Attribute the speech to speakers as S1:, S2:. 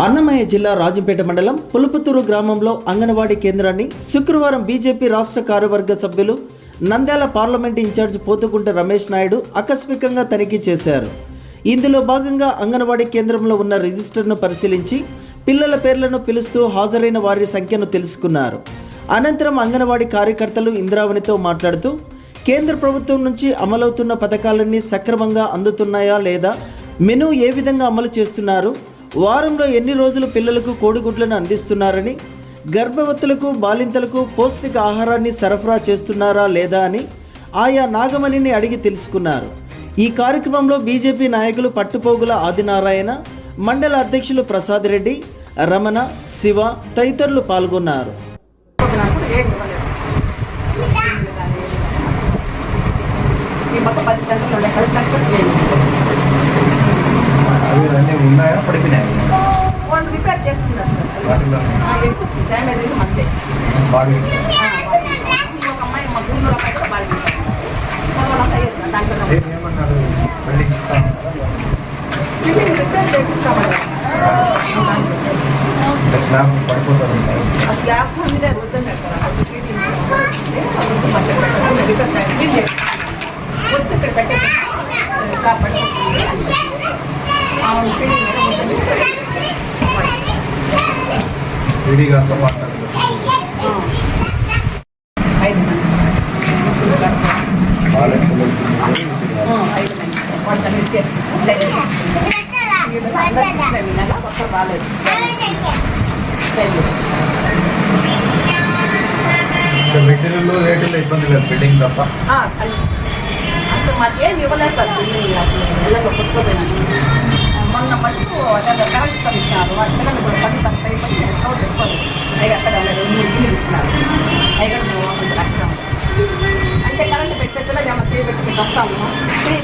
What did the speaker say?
S1: అన్నమయ్య జిల్లా రాజంపేట మండలం పులుపుతూరు గ్రామంలో అంగన్వాడీ కేంద్రాన్ని శుక్రవారం బీజేపీ రాష్ట్ర కార్యవర్గ సభ్యులు నంద్యాల పార్లమెంట్ ఇన్ఛార్జ్ పోతుకుంట రమేష్ నాయుడు ఆకస్మికంగా తనిఖీ చేశారు. ఇందులో భాగంగా అంగన్వాడీ కేంద్రంలో ఉన్న రిజిస్టర్ను పరిశీలించి పిల్లల పేర్లను పిలుస్తూ హాజరైన వారి సంఖ్యను తెలుసుకున్నారు. అనంతరం అంగన్వాడీ కార్యకర్తలు ఇంద్రావణితో మాట్లాడుతూ కేంద్ర ప్రభుత్వం నుంచి అమలవుతున్న పథకాలన్నీ సక్రమంగా అందుతున్నాయా లేదా మెను ఏ విధంగా అమలు చేస్తున్నారు వారంలో ఎన్ని రోజులు పిల్లలకు కోడిగుడ్లను అందిస్తున్నారని గర్భవతులకు బాలింతలకు పౌష్టిక ఆహారాన్ని సరఫరా చేస్తున్నారా లేదా అని ఆయా నాగమణిని అడిగి తెలుసుకున్నారు. ఈ కార్యక్రమంలో బీజేపీ నాయకులు పట్టుపోగుల ఆదినారాయణ మండల అధ్యక్షులు ప్రసాద్ రెడ్డి రమణ శివ తదితరులు పాల్గొన్నారు.
S2: ఈ మొత్తం పది సెంటర్లు ఉండే పది సెంటర్లు
S3: ఉన్నాయా? పడిపోయినాయి
S2: వాళ్ళు రిపేర్ చేసుకున్నారు సార్. డ్యామేజ్ అయింది అంతే
S3: బాడీ.
S2: ఒక అమ్మాయి మా గుండూరు అమ్మాయి కూడా అయ్యారు దాంట్లో
S3: ఏమన్నారు? బిల్డింగ్
S2: రిపేర్ చేపిస్తామని
S3: స్లాబ్
S2: ఆ స్లాబ్ మీద వద్దన్నారు సార్. రిపేర్ వద్దు ఇక్కడ పెట్టేది స్లాబ్ పడిపోతుంది ఆమె ఫీలింగ్
S3: మెటీరియల్ ఇబ్బంది లేదు బిల్డింగ్ తప్ప.
S2: అసలు మాకేం ఇవ్వలేదు సార్ బిల్డింగ్ అసలు. ఇళ్ళలో మొన్న మటుకు అదే కరెంట్ స్టవ్ ఇచ్చినారు వాళ్ళ పిల్లలు కూడా పని తక్కువ అయిపోయి స్టవ్ పెట్టుకోలేదు అయ్యి అక్కడ రెండు మూడు ఇల్లు ఇచ్చినారు. అయ్యి అక్కడ అంటే కరెంట్ పెట్టే పిల్లలు ఏమో చేయబెట్టుకుని వస్తాము